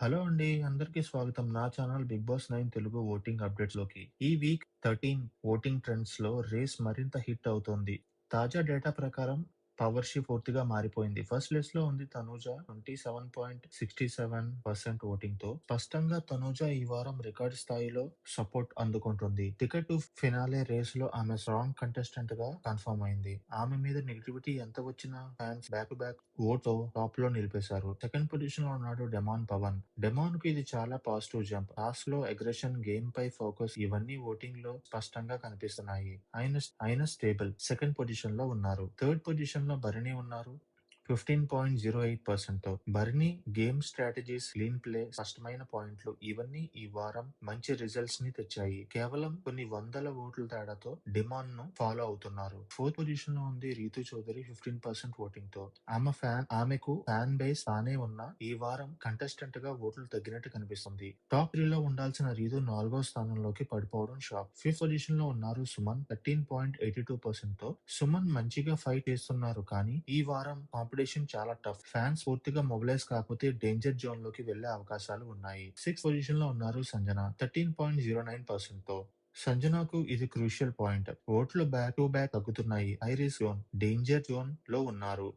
Hello అండి. అందరికీ స్వాగతం. నా channel big boss nine Telugu voting అప్డేట్స్లోకి ఈ వీక్ థర్టీన్ ఓటింగ్ ట్రెండ్స్లో రేస్ మరింత హిట్ అవుతోంది. తాజా డేటా ప్రకారం పవర్ షీ పూర్తిగా మారిపోయింది. ఫస్ట్ లిస్ట్లో ఉంది Tanuja twenty seven point sixty seven percent ఓటింగ్తో. స్పష్టంగా తనూజ ఈ వారం రికార్డ్ స్థాయిలో సపోర్ట్ అందుకుంటుంది. టికెట్ టు ఫినాలే రేస్లో ఆమె స్ట్రాంగ్ కంటెస్టెంట్గా కన్ఫర్మ్ అయింది. ఆమె మీద నెగిటివిటీ ఎంత వచ్చినా ఫ్యాన్స్ బ్యాక్ టు బ్యాక్ ఓటో టాప్లో నిలిపేశారు. సెకండ్ పొజిషన్లో ఉన్నాడు డెమాన్ పవన్ డెమాన్కు ఇది చాలా పాజిటివ్ జంప్ లాస్ట్లో అగ్రెషన్ గేమ్ పై ఫోకస్ ఇవన్నీ ఓటింగ్లో స్పష్టంగా కనిపిస్తున్నాయి. ఆయన ఆయన స్టేబుల్ సెకండ్ పొజిషన్లో ఉన్నారు. థర్డ్ పొజిషన్ భరణి ఉన్నారు. Fifteen point zero eight percent. తో Barni game strategies clean play స్పష్టమైన పాయింట్లు ఇవన్నీ ఈ వారం మంచి రిజల్ట్స్ని తెచ్చాయి. కేవలం కొన్ని వందల ఓట్ల తేడాతో డిమాండ్ను ఫాలో అవుతున్నారు. ఫోర్త్ పొజిషన్లో ఉంది రీతు చౌదరి ఫిఫ్టీన్ పర్సెంట్ ఓటింగ్తో ఆమె ఫ్యాన్ ఆమెకు ఫ్యాన్ బేస్ బానే ఉన్న ఈ వారం కంటెస్టెంట్గా ఓట్లు తగ్గినట్టు కనిపిస్తుంది. టాప్ త్రీ లో ఉండాల్సిన రీతు నాలుగో స్థానంలోకి పడిపోవడం షాక్. ఫిఫ్త్ పొజిషన్లో ఉన్నారు Suman thirteen point eighty two పర్సెంట్తో Suman మంచిగా ఫైట్ చేస్తున్నారు కానీ ఈ వారం కాంపిటీషన్ చాలా టఫ్ ఫ్యాన్స్ పూర్తిగా మొబిలైజ్ కాకపోతే డేంజర్ జోన్లోకి వెళ్ళే అవకాశాలు ఉన్నాయి. సిక్స్ పొజిషన్లో ఉన్నారు Sanjana thirteen point zero nine పర్సెంట్తో. సంజనాకు ఇది క్రూషియల్ పాయింట్ ఓట్లు బ్యాక్ టు బ్యాక్ తగ్గుతున్నాయి. ఐరిస్ జోన్ డేంజర్ జోన్లో ఉన్నారు.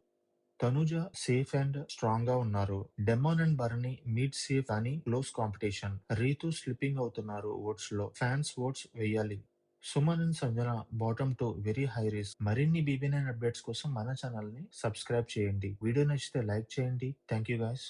తనుజ సేఫ్ అండ్ స్ట్రాంగ్గా ఉన్నారు. Demon and Bharani meet safe అని క్లోజ్ కాంపిటీషన్ రీతు స్లిప్పింగ్ అవుతున్నారు ఓట్స్లో ఫ్యాన్స్ ఓట్స్ వేయాలి. Suman and Sanjana bottom two very high risk మరిన్ని బీబీ నైన్ అప్డేట్స్ కోసం మన ఛానల్ని సబ్స్క్రైబ్ చేయండి. వీడియో నచ్చితే లైక్ చేయండి. Thank you guys